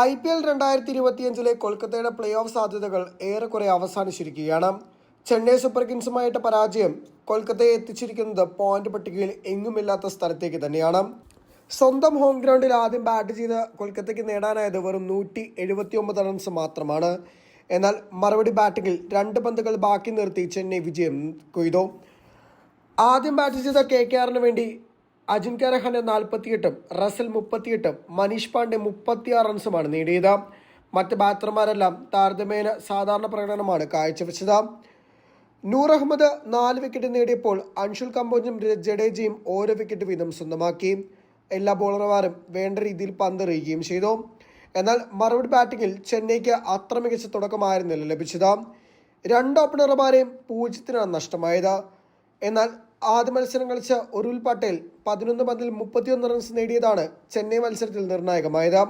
I P L രണ്ടായിരത്തി ഇരുപത്തിയഞ്ചിലെ കൊൽക്കത്തയുടെ play off സാധ്യതകൾ ഏറെക്കുറെ അവസാനിച്ചിരിക്കുകയാണ്. ചെന്നൈ സൂപ്പർ കിങ്സുമായിട്ട് പരാജയം കൊൽക്കത്തയെ എത്തിച്ചിരിക്കുന്നത് പോയിന്റ് പട്ടികയിൽ എങ്ങുമില്ലാത്ത സ്ഥലത്തേക്ക് തന്നെയാണ്. സ്വന്തം ഹോം ഗ്രൗണ്ടിൽ ആദ്യം ബാറ്റ് ചെയ്ത കൊൽക്കത്തയ്ക്ക് നേടാനായത് വെറും നൂറ്റി എഴുപത്തി ഒമ്പത് റൺസ് മാത്രമാണ്. എന്നാൽ മറുപടി ബാറ്റിങ്ങിൽ രണ്ട് പന്തുകൾ ബാക്കി നിർത്തി ചെന്നൈ വിജയം കൊയ്തു. ആദ്യം ബാറ്റ് ചെയ്ത കെ കെ ആറിന് വേണ്ടി അജിൻക്യ രഹാന്റെ നാൽപ്പത്തിയെട്ടും റസൽ മുപ്പത്തിയെട്ടും മനീഷ് പാണ്ഡെ മുപ്പത്തിയാറ് റൺസുമാണ് നേടിയത്. മറ്റ് ബാറ്റർമാരെല്ലാം താരതമ്യേന സാധാരണ പ്രകടനമാണ് കാഴ്ചവെച്ചത്. നൂർ അഹമ്മദ് നാല് വിക്കറ്റ് നേടിയപ്പോൾ അൻഷുൽ കമ്പോജും ജഡേജയും ഓരോ വിക്കറ്റ് വീതം സ്വന്തമാക്കി. എല്ലാ ബോളർമാരും വേണ്ട രീതിയിൽ പന്തെറിയുകയും ചെയ്തു. എന്നാൽ മറുപടി ബാറ്റിംഗിൽ ചെന്നൈക്ക് അത്ര മികച്ച തുടക്കമായിരുന്നില്ല ലഭിച്ചത്. രണ്ട് ഓപ്പണർമാരെയും പൂജ്യത്തിനാണ് നഷ്ടമായത്. എന്നാൽ ആദ്യ മത്സരം കളിച്ച ഉരുൾ പട്ടേൽ പതിനൊന്ന് പന്തിൽ മുപ്പത്തിയൊന്ന് റൺസ് നേടിയതാണ് ചെന്നൈ മത്സരത്തിൽ നിർണായകമായത്.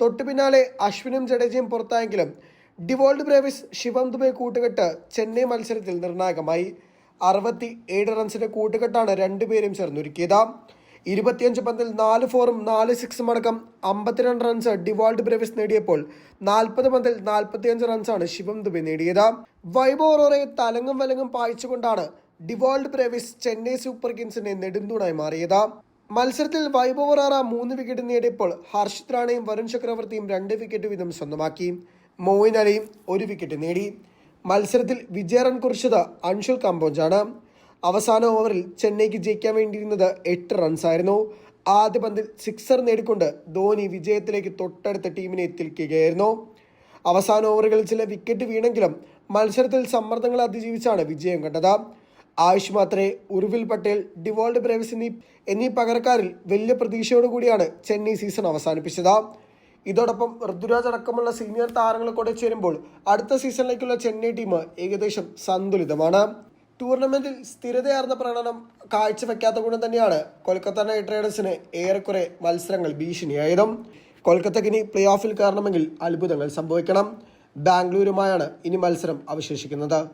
തൊട്ടു പിന്നാലെ അശ്വിനും ജഡേജയും പുറത്തായെങ്കിലും ഡിവോൾഡ് ബ്രേവിസ് ശിവം ദുബെ കൂട്ടുകെട്ട് ചെന്നൈ മത്സരത്തിൽ നിർണായകമായി. അറുപത്തി ഏഴ് റൺസിന്റെ കൂട്ടുകെട്ടാണ് രണ്ടുപേരും ചേർന്നൊരുക്കിയത്. ഇരുപത്തിയഞ്ച് പന്തിൽ നാല് ഫോറും നാല് സിക്സും അടക്കം അമ്പത്തിരണ്ട് റൺസ് ഡിവോൾഡ് ബ്രേവിസ് നേടിയപ്പോൾ നാൽപ്പത് പന്തിൽ നാൽപ്പത്തിയഞ്ച് റൺസാണ് ശിവം ദുബെ നേടിയത്. വൈബോറോറെ തലങ്ങും വലങ്ങും പായിച്ചുകൊണ്ടാണ് ഡിവോൾഡ് ബ്രേവിസ് ചെന്നൈ സൂപ്പർ കിങ്സിന്റെ നെടുന്തൂണായി മാറിയത്. മത്സരത്തിൽ വൈഭവ് റാറ മൂന്ന് വിക്കറ്റ് നേടിയപ്പോൾ ഹർഷിത് റാണയും വരുൺ ചക്രവർത്തിയും രണ്ട് വിക്കറ്റ് വീതം സ്വന്തമാക്കി. മോയിൻ അലിയും ഒരു വിക്കറ്റ് നേടി. മത്സരത്തിൽ വിജയ റൺ കുറിച്ചത് അൻഷുൽ കമ്പോജാണ് അവസാന ഓവറിൽ ചെന്നൈക്ക് ജയിക്കാൻ വേണ്ടിയിരുന്നത് എട്ട് റൺസായിരുന്നു ആദ്യ പന്തിൽ സിക്സർ നേടിക്കൊണ്ട് ധോനി വിജയത്തിലേക്ക് തൊട്ടടുത്ത ടീമിനെ എത്തിക്കുകയായിരുന്നു. അവസാന ഓവറുകളിൽ ചില വിക്കറ്റ് വീണെങ്കിലും മത്സരത്തിൽ സമ്മർദ്ദങ്ങൾ അതിജീവിച്ചാണ് വിജയം കണ്ടത്. ആയുഷ് മാത്രേ ഉർവിൽ പട്ടേൽ ഡിവോൾഡ് ബ്രേവ്സ് എന്നീ എന്നീ പകരക്കാരിൽ വലിയ പ്രതീക്ഷയോടുകൂടിയാണ് ചെന്നൈ സീസൺ അവസാനിപ്പിച്ചത്. ഇതോടൊപ്പം ഋതുരാജ് അടക്കമുള്ള സീനിയർ താരങ്ങളെ കൂടെ ചേരുമ്പോൾ അടുത്ത സീസണിലേക്കുള്ള ചെന്നൈ ടീം ഏകദേശം സന്തുലിതമാണ്. ടൂർണമെന്റിൽ സ്ഥിരതയാർന്ന പ്രകടനം കാഴ്ചവെക്കാത്ത ഗുണം തന്നെയാണ് കൊൽക്കത്ത നൈറ്റ് റൈഡേഴ്സിന് ഏറെക്കുറെ മത്സരങ്ങൾ ഭീഷണിയായതും. കൊൽക്കത്തക്ക് ഇനി പ്ലേ ഓഫിൽ കയറണമെങ്കിൽ അത്ഭുതങ്ങൾ സംഭവിക്കണം. ബാംഗ്ലൂരുമായാണ് ഇനി മത്സരം അവശേഷിക്കുന്നത്.